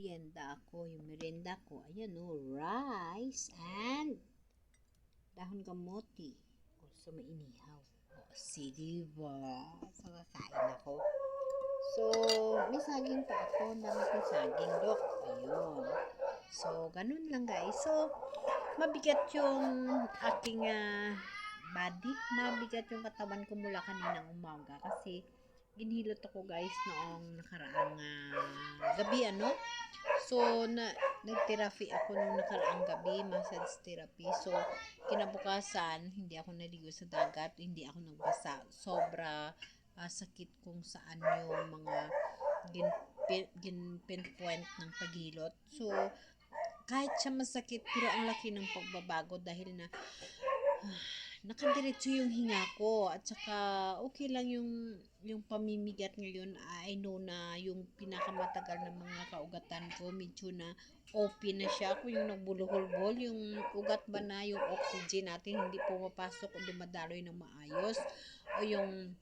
merienda ako. Yung merienda ko, ayan o, rice and dahon kamote. Also, may inihaw. O, si diba? So, kakain ako. So, may saging pa ako. Ang dami kong saging, dok. Ayun. So, ganun lang guys. So, mabigat yung aking ah, body. Mabigat yung katawan ko mula kaninang umaga. Kasi, ginhilot ako guys noong nakaraang ah, gabi ano. So, na, nag-therapy ako nung nakaraang gabi, massage therapy. So, kinabukasan, hindi ako naligo sa dagat, hindi ako nagbasa. Sobra ah, sakit kung saan yung mga gin, gin pinpoint ng paghilot. So, kahit siya masakit, pero ang laki ng pagbabago dahil na nakadiretso yung hinga ko at saka okay lang yung yung pamimigat ngayon. I know na yung pinakamatagal na mga kaugatan ko medyo na open na siya. Kung yung nagbuluhol-bol yung ugat ba na yung oxygen natin hindi pumapasok o dumadaloy ng maayos? O yung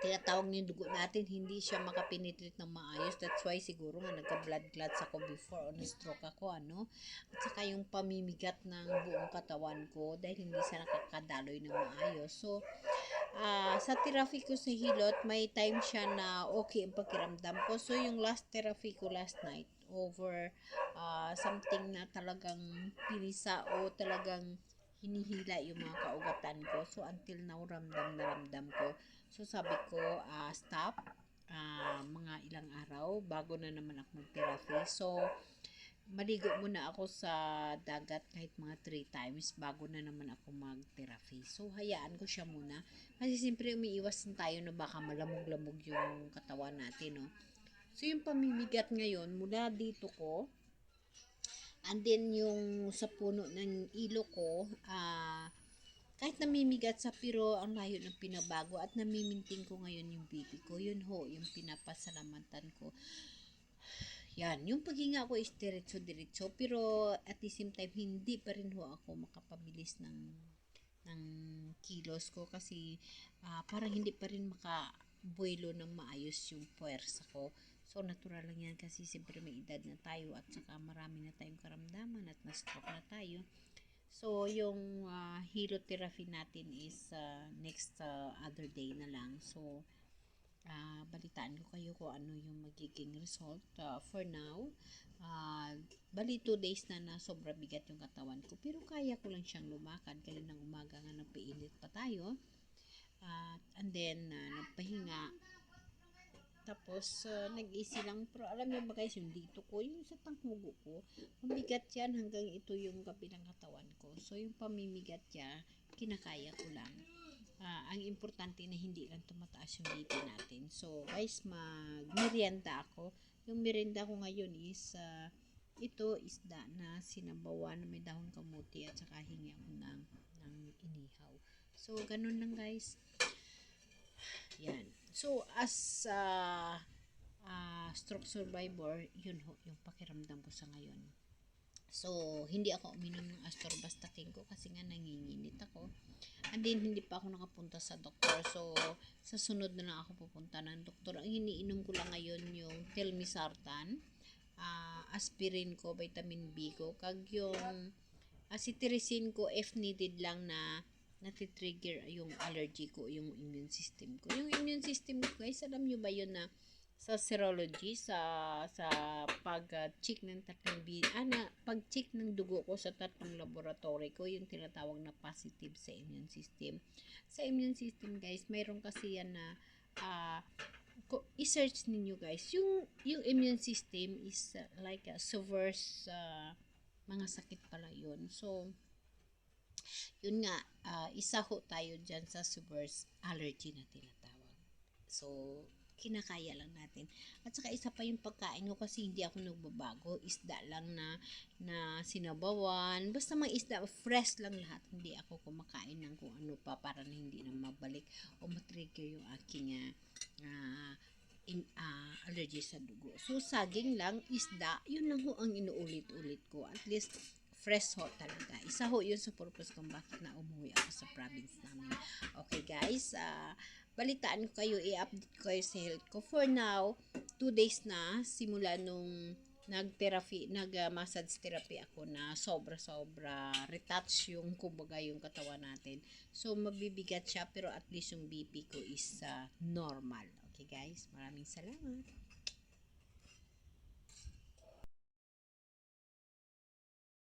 tinatawag ng dugo natin, hindi siya makapenetrate ng maayos. That's why siguro nga nagka-blood clots ako before o na-stroke ako, ano. At saka yung pamimigat ng buong katawan ko dahil hindi siya nakakadaloy ng maayos. So, ah sa therapy ko sa hilot, may time siya na okay ang pakiramdam ko. So, yung last therapy ko last night, over ah, something na talagang pinisa o talagang hinihila yung mga kaugatan ko. So, until now, ramdam na ramdam ko. So, sabi ko, ah, stop. ah, mga ilang araw bago na naman ako mag-therapy. So, maligo muna ako sa dagat kahit mga 3 times bago na naman ako mag-therapy. So, hayaan ko siya muna. Kasi siyempre umiiwas tayo na baka malamog-lamog yung katawan natin, no? So, yung pamimigat ngayon, mula dito ko, And then yung sa puno ng ilo ko, ah kahit namimigat sa pero ang layo ng pinabago at namiminting ko ngayon yung baby ko. Yun ho, yung pinapasalamatan ko. Yan, yung paghinga ko is diretso-diretso pero at the same time hindi pa rin ho ako makapabilis ng ng kilos ko kasi ah, parang hindi pa rin makabuelo ng maayos yung puwersa ko. So, natural lang yan kasi siyempre may edad na tayo at saka marami na tayong karamdaman at na-stroke na tayo. So, yung uh, helotherapy natin is uh, next uh, other day na lang. So, uh, balitaan ko kayo kung ano yung magiging result. Uh, for now, uh, bali 2 days na na sobra bigat yung katawan ko. Pero kaya ko lang siyang lumakad. Kaya ng umaga nga nagpainit pa tayo. Uh, and then, uh, nagpahinga tapos, uh, nag-easy lang. Pero alam niyo ba guys, yung dito ko, yung sa tangmugo ko, mabigat yan hanggang ito yung kabilang katawan ko. So, yung pamimigat niya, kinakaya ko lang. Uh, ang importante na hindi lang tumataas yung BP natin. So, guys, mag-merienda ako. Yung merienda ko ngayon is, uh, ito isda na sinabawan na may dahon kamuti at saka hingi ako ng, ng inihaw. So, ganun lang guys. Yan. So, as uh, uh, stroke survivor, yun ho, yung pakiramdam ko sa ngayon. So, hindi ako uminom ng astorbastatin ko kasi nga nanginginit ako. And then, hindi pa ako nakapunta sa doktor. So, sa sunod na lang ako pupunta ng doktor. Ang iniinom ko lang ngayon yung telmisartan, uh, aspirin ko, vitamin B ko, kag yung acitresin ko if needed lang na natitrigger yung allergy ko, yung immune system ko. Yung immune system ko, guys, alam nyo ba yun na sa serology, sa sa pag-check ng tatlong bin, ah, pag-check ng dugo ko sa tatlong laboratory ko, yung tinatawag na positive sa immune system. Sa immune system, guys, mayroon kasi yan na uh, i-search ninyo guys. Yung yung immune system is uh, like a severe uh, mga sakit pala yun. So, yun nga, uh, isa ho tayo dyan sa subverse allergy na tinatawag. So, kinakaya lang natin. At saka isa pa yung pagkain ko kasi hindi ako nagbabago. Isda lang na, na sinabawan. Basta mga isda, fresh lang lahat. Hindi ako kumakain ng kung ano pa para na hindi na mabalik o matrigger yung aking uh, in, uh, allergy sa dugo. So, saging lang, isda, yun lang ho ang inuulit-ulit ko. At least, fresh ho talaga. Isa ho yun sa purpose kung bakit na umuwi ako sa province namin. Okay guys, uh, balitaan ko kayo, i-update ko kayo sa health ko. For now, 2 days na simula nung nag-therapy, nag-massage therapy ako na sobra-sobra retouch yung kumbaga yung katawan natin. So, mabibigat siya pero at least yung BP ko is uh, normal. Okay guys, maraming salamat.